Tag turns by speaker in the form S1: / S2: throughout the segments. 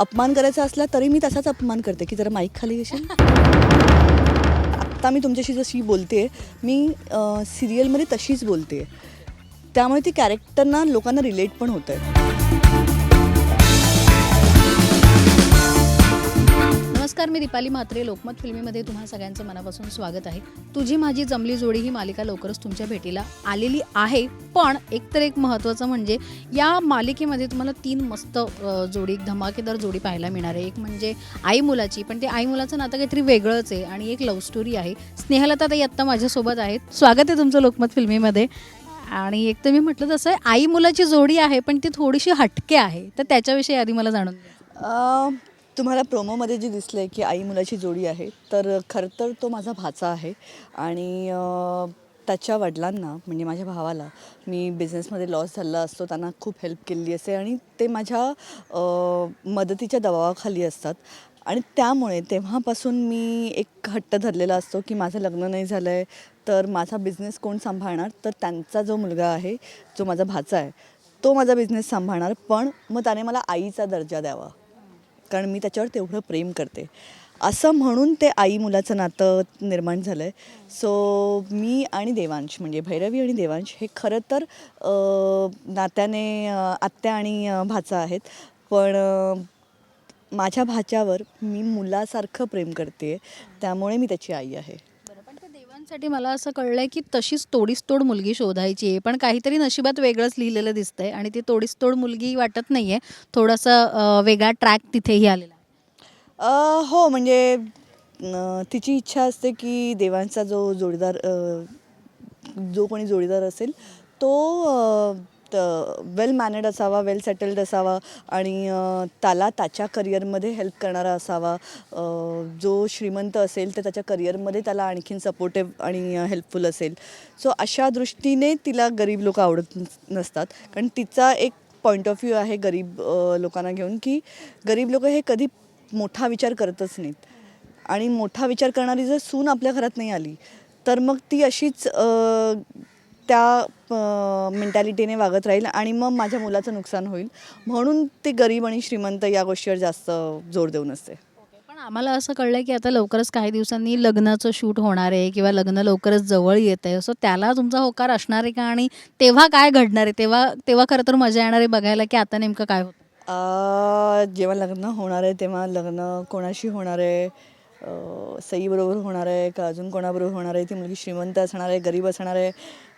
S1: अपमान करायचा असला तरी मी तसाच अपमान करते की जरा माईक खाली येशील? आत्ता मी तुमच्याशी जशी बोलते मी सिरियलमध्ये तशीच बोलते त्यामुळे ती कॅरेक्टरना लोकांना रिलेट पण होतं आहे
S2: नमस्कार मी दीपाली म्हात्रे लोकमत फिल्मीमध्ये तुम्हा सगळ्यांचं मनापासून स्वागत आहे. तुझी माझी जमली जोडी ही मालिका लवकरच तुमच्या भेटीला आलेली आहे. पण एकतर एक महत्त्वाचं म्हणजे या मालिकेमध्ये तुम्हाला तीन मस्त जोडी धमाकेदार जोडी पाहायला मिळणार आहे. एक म्हणजे आई मुलाची पण ते आई मुलाचं नातं काहीतरी वेगळंच आहे आणि एक लव्ह स्टोरी आहे. स्नेहलता ताई आत्ता माझ्यासोबत आहेत. स्वागत आहे तुमचं लोकमत फिल्मीमध्ये. आणि एक तर मी म्हटलं तसं आई मुलाची जोडी आहे पण ती थोडीशी हटके आहे. तर त्याच्याविषयी आधी मला जाणून
S1: तुम्हाला प्रोमोमध्ये जे दिसलं आहे की आई मुलाची जोडी आहे तर खरं तर तो माझा भाचा आहे. आणि त्याच्या वडिलांना म्हणजे माझ्या भावाला मी बिझनेसमध्ये लॉस झाला असतो त्यांना खूप हेल्प केलेली असते आणि ते माझ्या मदतीच्या दबावाखाली असतात. आणि त्यामुळे तेव्हापासून मी एक हट्ट धरलेला असतो की माझं लग्न नाही झालं आहे तर माझा बिझनेस कोण सांभाळणार? तर त्यांचा जो मुलगा आहे जो माझा भाचा आहे तो माझा बिझनेस सांभाळणार पण मग त्याने मला आईचा दर्जा द्यावा. कारण मी त्याच्यावर तेवढं प्रेम करते. असं म्हणून ते आई मुलाचं नातं निर्माण झालं आहे सो मी आणि देवांश म्हणजे भैरवी आणि देवांश हे खरं तर नात्याने आत्या आणि भाचा आहेत. पण माझ्या भाच्यावर मी मुलासारखं प्रेम करते त्यामुळे मी त्याची आई आहे.
S2: मुलांसाठी मला असं कळलंय की तशीच तोडीस तोड मुलगी शोधायची आहे. पण काहीतरी नशिबात वेगळंच लिहिलेलं दिसतंय आणि ती तोडीस तोड मुलगी वाटत नाहीये. थोडासा वेगळा ट्रॅक तिथेही आलेला
S1: अ, हो म्हणजे तिची इच्छा असते की देवांचा जो जोडीदार अ, जो कोणी जोडीदार असेल तो वेल मॅनेड असावा वेल सेटल्ड असावा आणि त्याला त्याच्या करिअरमध्ये हेल्प करणारा असावा. जो श्रीमंत असेल तर त्याच्या करिअरमध्ये त्याला आणखीन सपोर्टिव्ह आणि हेल्पफुल असेल. सो अशा दृष्टीने तिला गरीब लोक आवडत नसतात. कारण तिचा एक पॉईंट ऑफ व्ह्यू आहे गरीब लोकांना घेऊन की गरीब लोक हे कधी मोठा विचार करतच नाहीत. आणि मोठा विचार करणारी जर सून आपल्या घरात नाही आली तर मग ती अशीच त्या मेंटॅलिटीने वागत राहील आणि मग माझ्या मुलाचं नुकसान होईल. म्हणून ते गरीब आणि श्रीमंत या गोष्टीवर जास्त जोर देऊन असते.
S2: पण आम्हाला असं कळलंय की आता लवकरच काही दिवसांनी लग्नाचं शूट होणार आहे किंवा लग्न लवकरच जवळ येत आहे. सो त्याला तुमचा होकार असणार आहे का? आणि तेव्हा काय घडणार आहे? तेव्हा तेव्हा खरं तर मजा येणार आहे बघायला की आता नेमकं काय होतं?
S1: जेव्हा लग्न होणार आहे तेव्हा लग्न कोणाशी होणार आहे? सईबरोबर होणार आहे का? अजून कोणाबरोबर होणार आहे? ती मुलगी श्रीमंत असणार आहे गरीब असणार आहे?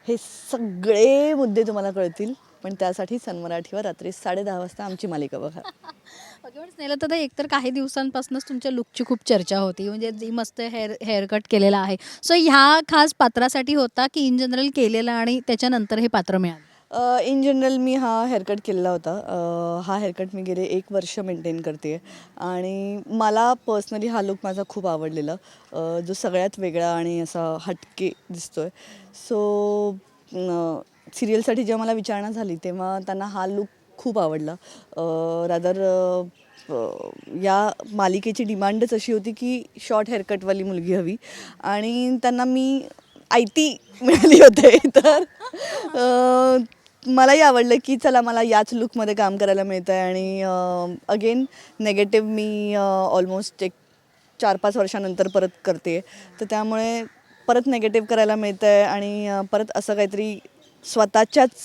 S1: हे सगळे मुद्दे तुम्हाला कळतील पण त्यासाठी सन मराठीवर रात्री साडे दहा वाजता आमची मालिका बघा.
S2: ओके पण स्नेहलता एकतर काही दिवसांपासूनच तुमच्या लुकची खूप चर्चा होती म्हणजे जी मस्त हेअर हेअर कट केलेला आहे. सो ह्या खास पात्रासाठी होता की इन जनरल केलेला आणि त्याच्यानंतर हे पात्र मिळालं?
S1: इन जनरल मी हा हेअरकट केलेला होता. हा हेअरकट मी गेले एक वर्ष मेंटेन करते आणि मला पर्सनली हा लुक माझा खूप आवडलेला. जो सगळ्यात वेगळा आणि असा हटके दिसतो आहे सो सिरियलसाठी जेव्हा मला विचारणा झाली तेव्हा त्यांना हा लुक खूप आवडला. रादर या मालिकेची डिमांडच अशी होती की शॉर्ट हेअरकटवाली मुलगी हवी. आणि त्यांना मी आयती मिळाली होते. तर मलाही आवडलं की चला मला याच लुकमध्ये काम करायला मिळतं आहे आणि अगेन नेगेटिव्ह मी ऑलमोस्ट एक चार पाच वर्षानंतर परत करते. तर त्यामुळे परत नेगेटिव्ह करायला मिळतं आहे आणि परत असं काहीतरी स्वतःच्याच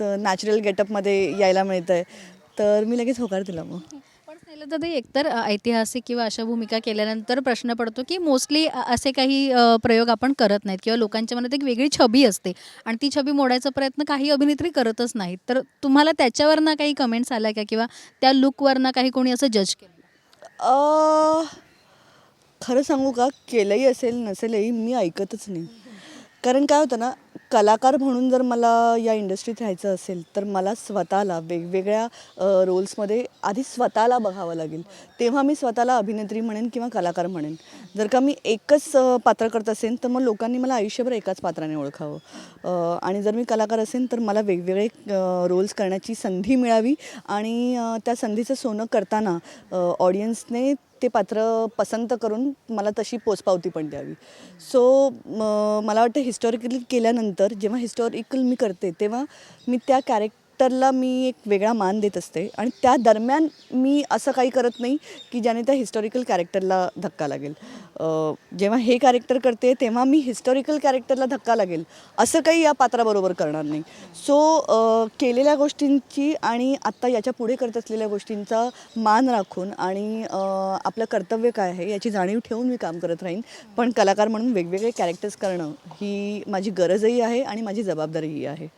S1: नॅचरल गेटअपमध्ये यायला मिळतं आहे तर मी लगेच होकार दिला मग.
S2: पाहिलं तर एकतर ऐतिहासिक किंवा अशा भूमिका केल्यानंतर प्रश्न पडतो की मोस्टली असे काही प्रयोग आपण करत नाहीत किंवा लोकांच्या मनात एक वेगळी छबी असते आणि ती छबी मोडायचा प्रयत्न काही अभिनेत्री करतच नाहीत. तर तुम्हाला त्याच्यावरनं काही कमेंट्स आल्या का किंवा त्या लुकवरनं काही कोणी असं जज केलं?
S1: खरं सांगू का? केलंही असेल नसेलही मी ऐकतच नाही. कारण काय होतं ना कलाकार म्हणून जर मला या इंडस्ट्रीत राहायचं असेल तर मला स्वतःला वेगवेगळ्या रोल्समध्ये आधी स्वतःला बघावं लागेल. तेव्हा मी स्वतःला अभिनेत्री म्हणेन किंवा कलाकार म्हणेन. जर का मी एकच पात्र करत असेल तर मग लोकांनी मला आयुष्यभर एकाच पात्राने ओळखावं. आणि जर मी कलाकार असेल तर मला वेगवेगळे रोल्स करण्याची संधी मिळावी आणि त्या संधीचं सोनं करताना ऑडियन्सने ते पात्र पसंत करून मला तशी पोचपावती पण द्यावी. सो मला वाटतं हिस्टॉरिकल केल्यानंतर जेव्हा हिस्टॉरिकल मी करते तेव्हा मी त्या कॅरेक्ट कॅरेक्टरला मी एक वेगळा मान देत असते आणि त्या दरम्यान मी असं काही करत नाही की ज्याने त्या हिस्टॉरिकल कॅरेक्टरला धक्का लागेल. जेव्हा हे कॅरेक्टर करते तेव्हा मी हिस्टॉरिकल कॅरेक्टरला धक्का लागेल. असं काही या पात्राबरोबर करणार नाही. सो केलेल्या गोष्टींची आणि आत्ता याच्यापुढे करत असलेल्या गोष्टींचा मान राखून आणि आपलं कर्तव्य काय आहे याची जाणीव ठेवून मी काम करत राहीन. पण कलाकार म्हणून वेगवेगळे कॅरेक्टर्स करणं ही माझी गरजही आहे आणि माझी जबाबदारीही आहे.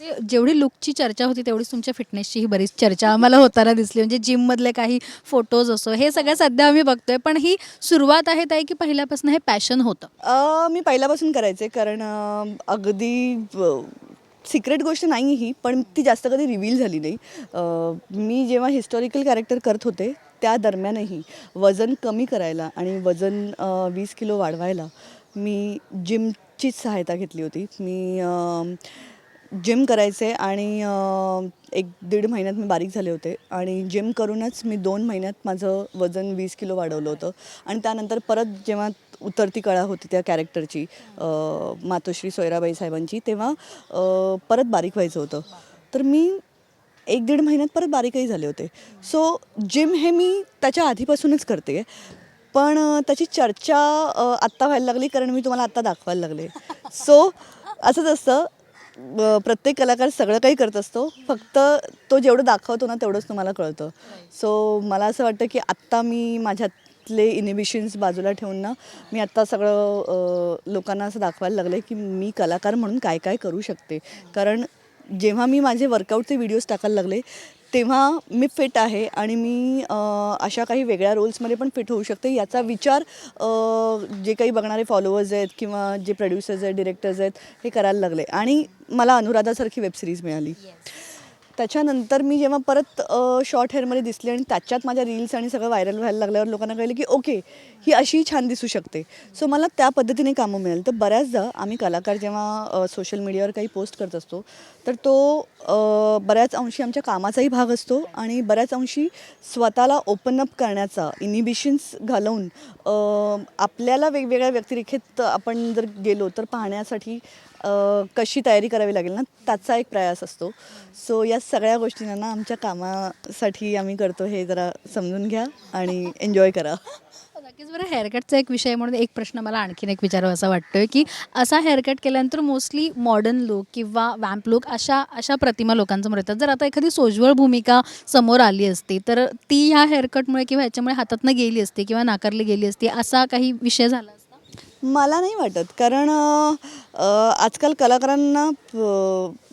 S2: ते जेवढी लुकची चर्चा होती तेवढीच तुमच्या फिटनेसची ही बरीच चर्चा आम्हाला होताना दिसली. म्हणजे जिममधले काही फोटोज असो हे सगळं सध्या आम्ही बघतोय. पण ही सुरुवात आहे ताई की पहिल्यापासून हे पॅशन होतं?
S1: मी पहिल्यापासून करायचे कारण अगदी सिक्रेट गोष्ट नाही ही पण ती जास्त कधी रिव्हील झाली नाही. मी जेव्हा हिस्टॉरिकल कॅरेक्टर करत होते त्या दरम्यानही वजन कमी करायला आणि वजन वीस किलो वाढवायला मी जिमचीच सहायता घेतली होती. मी जिम करायचे आणि एक दीड महिन्यात मी बारीक झाले होते. आणि जिम करूनच मी दोन महिन्यात माझं वजन वीस किलो वाढवलं होतं. आणि त्यानंतर परत जेव्हा उतरती कळा होती त्या कॅरेक्टरची मातोश्री सोयराबाई साहेबांची तेव्हा परत बारीक व्हायचं होतं. तर मी एक दीड महिन्यात परत बारीकही झाले होते. सो जिम हे मी त्याच्या आधीपासूनच करते. पण त्याची चर्चा आत्ता व्हायला लागली कारण मी तुम्हाला आत्ता दाखवायला लागले. सो असंच असतं. प्रत्येक कलाकार सगळं काही करत असतो. फक्त तो जेवढं दाखवतो ना तेवढंच तुम्हाला कळतं. सो मला असं वाटतं की आत्ता मी माझ्यातले इनिबिशन्स बाजूला ठेवून ना मी आत्ता सगळं लोकांना असं दाखवायला लागले की मी कलाकार म्हणून काय काय करू शकते. कारण जेव्हा मी माझे वर्कआउटचे व्हिडिओज टाकायला लागले तेव्हा मी फिट आहे आणि मी अशा काही वेगळ्या रोल्समध्ये पण फिट होऊ शकते. याचा विचार जे काही बघणारे फॉलोअर्स आहेत किंवा जे प्रोड्युसर्स आहेत डिरेक्टर्स आहेत हे करायला लागले. आणि मला अनुराधासारखी वेबसिरीज मिळाली. त्याच्यानंतर मी जेव्हा परत शॉर्ट हेअरमध्ये दिसले आणि त्याच्यात माझ्या रील्स आणि सगळं व्हायरल व्हायला लागल्यावर लोकांना कळलं की ओके ही अशी छान दिसू शकते. सो मला त्या पद्धतीने कामं मिळेल. तर बऱ्याचदा आम्ही कलाकार जेव्हा सोशल मीडियावर काही पोस्ट करत असतो तर तो बऱ्याच अंशी आमच्या कामाचाही भाग असतो आणि बऱ्याच अंशी स्वतःला ओपन अप करण्याचा इनिबिशन्स घालवून आपल्याला वेगवेगळ्या व्यक्तिरेखेत आपण जर गेलो तर पाहण्यासाठी कशी तयारी करावी लागेल ना त्याचा एक प्रयास असतो. सो या सगळ्या गोष्टींना ना आमच्या कामासाठी आम्ही करतो हे जरा समजून घ्या आणि एन्जॉय करा.
S2: हो, नक्कीच. बरं हेअरकटचा एक विषय म्हणून एक प्रश्न मला आणखीन एक विचारावा असा वाटतोय की असा हेअरकट केल्यानंतर मोस्टली मॉडर्न लुक किंवा वॅम्प लुक अशा अशा प्रतिमा लोकांसमोर येतात. जर आता एखादी सोज्वळ भूमिका समोर आली असती तर ती ह्या हेअरकटमुळे किंवा ह्याच्यामुळे हातातनं गेली असती किंवा नाकारली गेली असती असा काही विषय झाला?
S1: मला नाही वाटत. कारण आजकाल कलाकारांना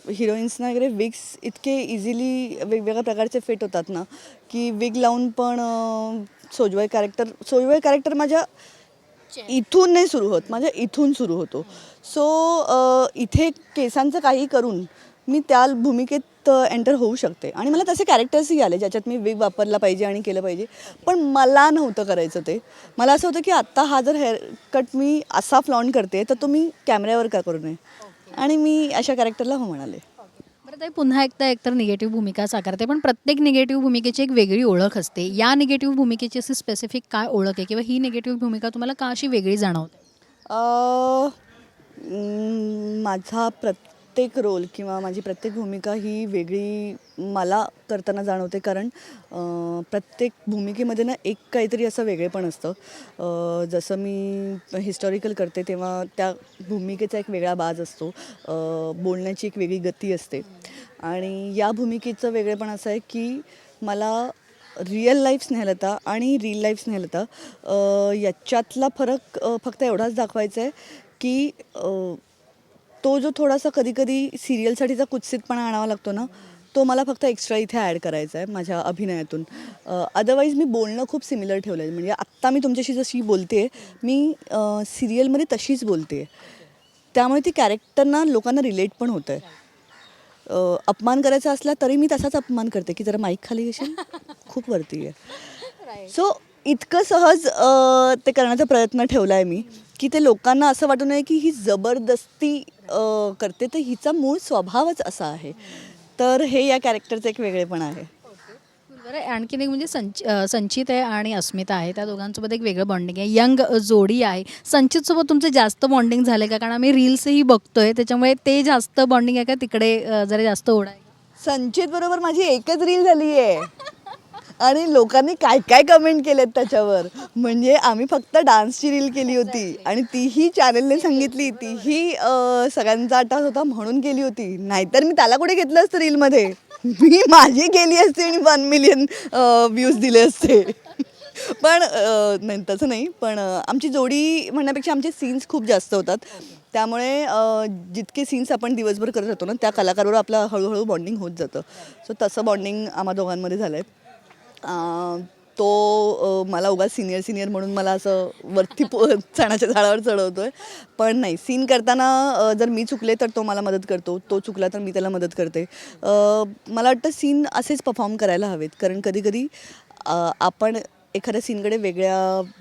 S1: हिरोईन्सना वगैरे विग्स इतके इझिली वेगवेगळ्या प्रकारचे फिट होतात ना की विग लावून पण सोजवाय कॅरेक्टर सोजवाय कॅरेक्टर माझ्या इथून नाही सुरू होत. माझ्या इथून सुरू होतो. सो इथे केसांचं काही करून मी त्या भूमिकेत एंटर होऊ शकते. आणि मला तसे कॅरेक्टर्सही आले ज्याच्यात मी विग वापरला पाहिजे आणि केलं पाहिजे. पण मला नव्हतं करायचं ते. मला असं होतं की आत्ता हा जर हेअर कट मी असा फ्लॉन करते तर तो मी कॅमेऱ्यावर का करू नये? आणि मी अशा कॅरेक्टरला हो म्हणाले.
S2: बरं ताई पुन्हा एकदा एकतर निगेटिव्ह भूमिका साकारते पण प्रत्येक निगेटिव्ह भूमिकेची एक वेगळी ओळख असते. या निगेटिव्ह भूमिकेची अशी स्पेसिफिक काय ओळख आहे? किंवा ही निगेटिव्ह भूमिका तुम्हाला का अशी वेगळी जाणवते?
S1: माझा प्रत्येक रोल किंवा माझी प्रत्येक भूमिका ही वेगळी मला करताना जाणवते कारण प्रत्येक भूमिकेमध्ये ना एक काहीतरी असं वेगळेपण असतं. जसं मी हिस्टॉरिकल करते तेव्हा त्या भूमिकेचा एक वेगळा बाज असतो. बोलण्याची एक वेगळी गती असते. आणि या भूमिकेचं वेगळेपण असं आहे की मला रिअल लाईफ स्नेहलता आणि रिअल लाईफ स्नेहलता याच्यातला फरक फक्त एवढाच दाखवायचा आहे की तो जो थोडासा कधी कधी सिरियलसाठीचा कुत्सितपणा आणावा लागतो ना तो मला फक्त एक्स्ट्रा इथे ॲड करायचा आहे माझ्या अभिनयातून. अदरवाईज मी बोलणं खूप सिमिलर ठेवलं आहे म्हणजे आत्ता मी तुमच्याशी जशी बोलते मी सिरियलमध्ये तशीच बोलते. त्यामुळे ती कॅरेक्टरना लोकांना रिलेट पण होतं आहे अपमान करायचा असला तरी मी तसाच अपमान करते की जरा माईक खाली घेशील खूप वरती आहे. सो इतकं सहज ते करण्याचा प्रयत्न ठेवला आहे मी. की ते लोकांना असं वाटू नये की ही जबरदस्ती अ, करते. तर हिचा मूळ स्वभावच असा आहे. तर हे या कॅरेक्टरचं एक वेगळेपण आहे.
S2: बरं आणखीन एक म्हणजे संच अं, संचित आहे आणि अस्मिता आहे. त्या दोघांसोबत एक वेगळं बॉन्डिंग आहे. यंग जोडी आहे. संचितसोबत तुमचं जास्त बॉन्डिंग झालं का? कारण आम्ही रील्सही बघतोय. त्याच्यामुळे ते जास्त बॉन्डिंग आहे का? तिकडे अं, जरा जास्त ओढ आहे. का?
S1: संचित बरोबर माझी एकच रील झाली आहे आणि लोकांनी काय काय कमेंट केलेत त्याच्यावर? म्हणजे आम्ही फक्त डान्सची रील केली होती आणि तीही चॅनलने सांगितली. तीही अं, सगळ्यांचा आटास होता म्हणून केली होती. नाहीतर मी त्याला कुठे घेतलं असतं रीलमध्ये मी माझी केली असते आणि वन मिलियन व्ह्यूज दिले असते. पण अं, नाही तसं नाही. पण अं, आमची जोडी म्हणण्यापेक्षा आमचे सीन्स खूप जास्त होतात. त्यामुळे अं, जितके सीन्स आपण दिवसभर करत होतो ना त्या कलाकारावर आपलं हळूहळू बॉन्डिंग होत जातं. सो तसं बॉन्डिंग आम्हा दोघांमध्ये झालं आहे तो मला उगा सिनियर सिनियर म्हणून मला असं वरती पो चणाच्या झाडावर आहे पण नाही सीन करताना जर मी चुकले तर तो मला मदत करतो. तो चुकला तर मी त्याला मदत करते. मला वाटतं सीन असेच परफॉर्म करायला हवेत. कारण कधीकधी आपण एखाद्या सीनकडे वेगळ्या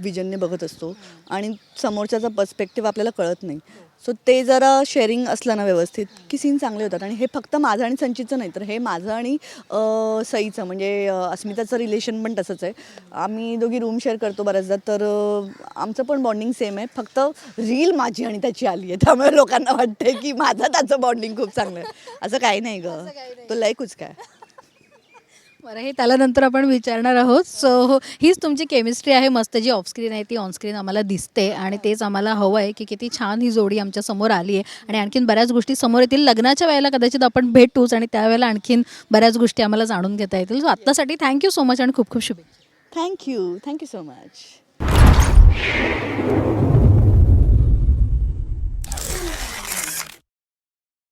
S1: विजनने बघत असतो आणि समोरच्याचा पर्स्पेक्टिव्ह आपल्याला कळत नाही. सो ते जरा शेअरिंग असलं ना व्यवस्थित की सीन चांगले होतात. आणि हे फक्त माझं आणि संचितचं नाही तर हे माझं आणि सईचं म्हणजे अस्मिताचं रिलेशन पण तसंच आहे. आम्ही दोघी रूम शेअर करतो बऱ्याचदा तर आमचं पण बॉन्डिंग सेम आहे. फक्त रील माझी आणि त्याची आली आहे. त्यामुळे लोकांना वाटते की माझं त्याचं बॉन्डिंग खूप चांगलं आहे. असं काही नाही गं. तो लय कुच काय.
S2: बरं हे त्याला नंतर आपण विचारणार आहोत. सो हो, हीच तुमची केमिस्ट्री आहे. मस्त जी ऑफस्क्रीन आहे ती ऑनस्क्रीन आम्हाला दिसते आणि तेच आम्हाला हवं आहे की किती छान ही जोडी आमच्यासमोर आली आहे आणि आणखीन बऱ्याच गोष्टी समोर येतील. लग्नाच्या वेळेला कदाचित आपण भेटूच आणि त्यावेळेला आणखीन बऱ्याच गोष्टी आम्हाला जाणून घेता येतील. सो आत्तासाठी थँक्यू सो मच आणि खूप खूप शुभेच्छा.
S1: Thank you thank you so much